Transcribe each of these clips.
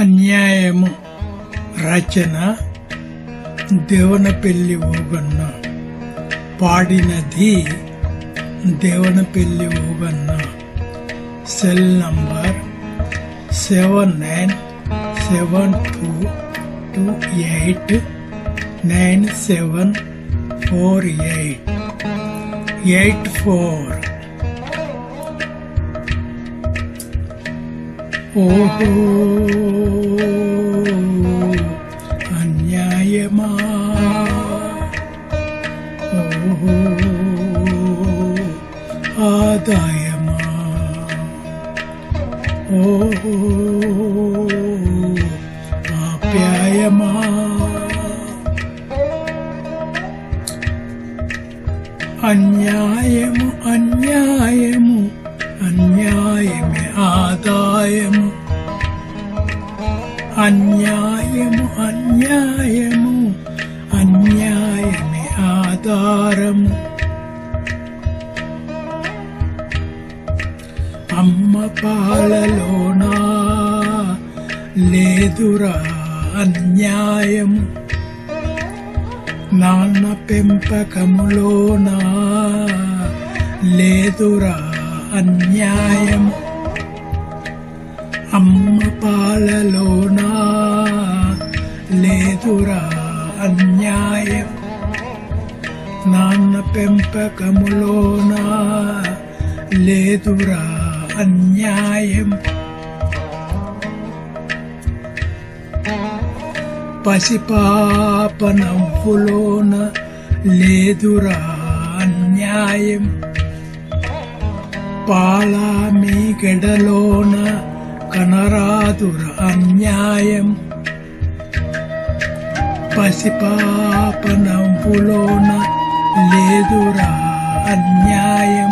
అన్యాయము. రచన Devanapalli ఊగన్న. పాడినది Devanapalli Ooganna. Cell number seven nine seven two two eight nine seven four eight. Eight four. ఓహో అన్యాయమా? ఓహో ఆదాయమా? ఓహో ఆప్యాయమా? అన్యాయము అన్యాయము. అన్యాయమే ఆదాయము. అన్యాయము అన్యాయము అన్యాయమే ఆధారము. అమ్మ పాలలోనా? లేదురా అన్యాయము. నాన్న పెంపకములోనా? లేదురా అన్యాయం. అమ్మ పాలలోనా? లేదురా అన్యాయం. నాన్న పెంపకములోనా? లేదురా అన్యాయం. పసిపాప నవ్వులోన లేదురా అన్యాయం. పాల మీగడలోన కనరాదుర అన్యాయం. పసిపాపనంపులోన లేదురా అన్యాయం.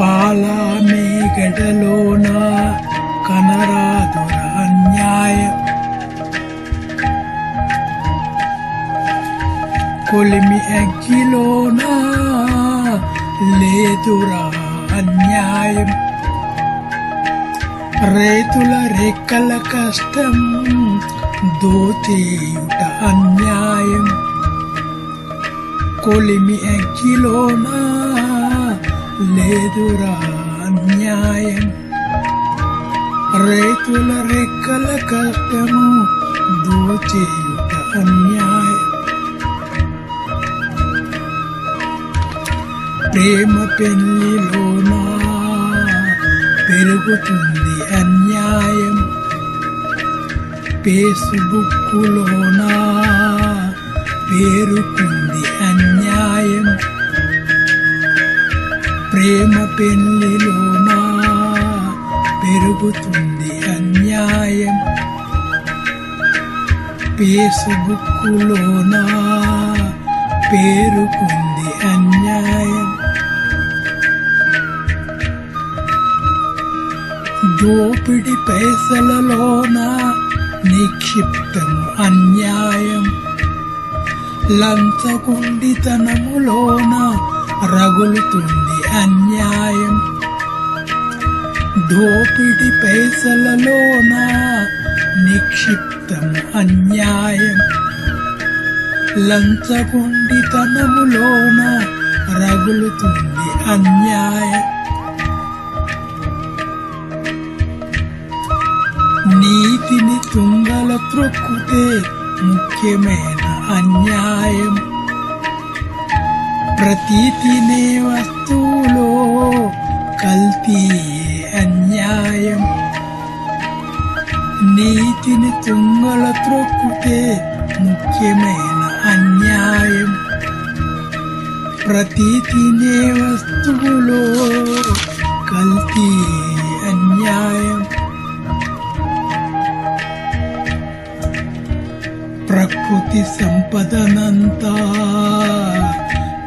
పాల మీగడలోన కనరాదుర అన్యాయం. కొలిమి అగ్గిలోనా లేదురా అన్యాయం. రైతుల రెక్కల కష్టం దోచేయుట అన్యాయం. కొలిమి అగ్గిలోనా లేదురా అన్యాయం. రైతుల రెక్కల కష్టము దోచేయుట అన్యాయం. ప్రేమ పెళ్ళిలోనా పెరుగుతుంది అన్యాయం ఫేస్బుక్లోనా పేరుకుంది అన్యాయం ప్రేమ పెళ్ళిలోనా పెరుగుతుంది అన్యాయం ఫేస్బుక్లోనా పేరుకుంది అన్యాయం దోపిడి పైసలలోన నిక్షిప్తము అన్యాయం. లంచగుండితనములోన రగులుతుంది అన్యాయం. దోపిడి పైసలలోన నిక్షిప్తము అన్యాయం. లంచగుండితనములోన రగులుతుంది అన్యాయం. త్రొక్కుతే ముఖ్యమైన అన్యాయం. ప్రతి తినే వస్తువులో కల్తీ అన్యాయం. నీతిని తుంగల త్రొక్కుతే ముఖ్యమైన అన్యాయం. ప్రతి తినే వస్తువులో ప్రకృతి సంపదనంతా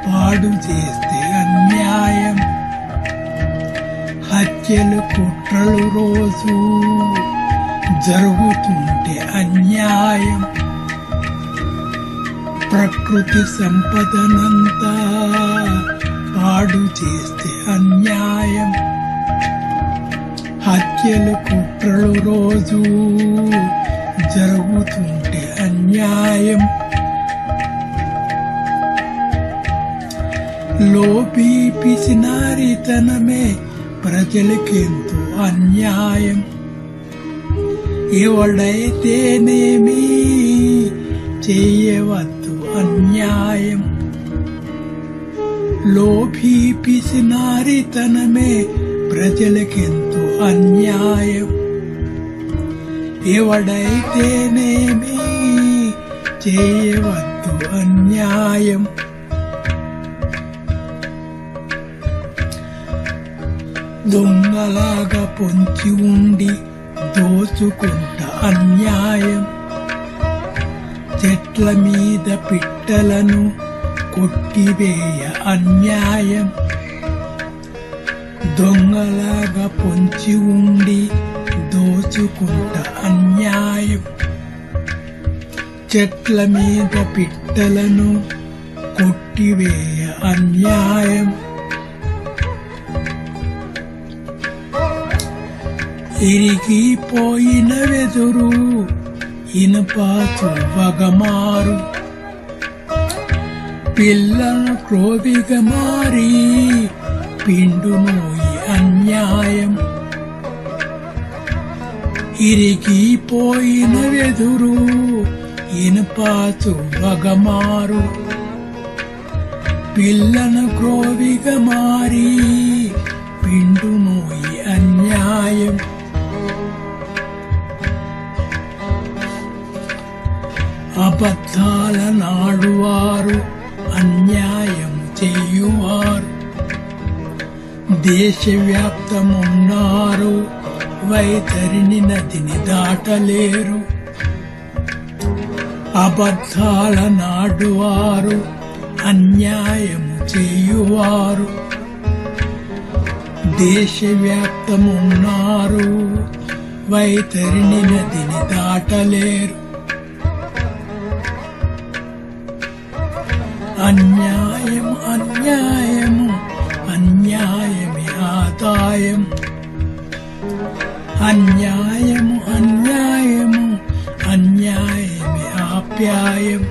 పాడు చేస్తే అన్యాయం. హత్యలు కుట్రలు రోజు జరుగుతుంటే అన్యాయం. ప్రకృతి సంపదనంతా పాడు చేస్తే అన్యాయం. హత్యలు కుట్రలు రోజు జరుగుతుంటే న్యాయం లోపి పిసినారితనమే ప్రజలకెంతో అన్యాయం ఎవడైతేనేమి చేయవద్దు అన్యాయం లోభీ పిసినారితనమే ప్రజలకెంతో అన్యాయం ఎవడైతేనేమి చేయవద్దు అన్యాయం. దొంగలాగా పొంచి ఉండి దోచుకుంట అన్యాయం. చెట్ల మీద పిట్టలను కొట్టివేయ అన్యాయం. దొంగలాగా పొంచి ఉండి దోచుకుంట అన్యాయం. చెట్ల మీద పిట్టలను కొట్టివేయ అన్యాయం. ఇరిగిపోయిన వెదురు ఇనుపాచు వగమారు పిల్లలను క్రోవిగా మారి పిండునోయి అన్యాయం. ఇరిగిపోయిన వెదురు ఇనుపాచు వగమారు పిల్లను క్రోవిగా మారి పిండునోయి అన్యాయం. అబద్ధాల నాడువారు అన్యాయం చేయువారు. దేశవ్యాప్తమున్నారు వైతరిని నదిని దాటలేరు. అబద్ధాల నాడువారు అన్యాయము చేయువారు. దేశవ్యాప్తమున్నారు వైతరిణి నదిని దాటలేరు. అన్యాయం అన్యాయము అన్యాయమే ఆదాయం. అన్యాయము అన్యాయము అన్యాయమే ఆప్యాయం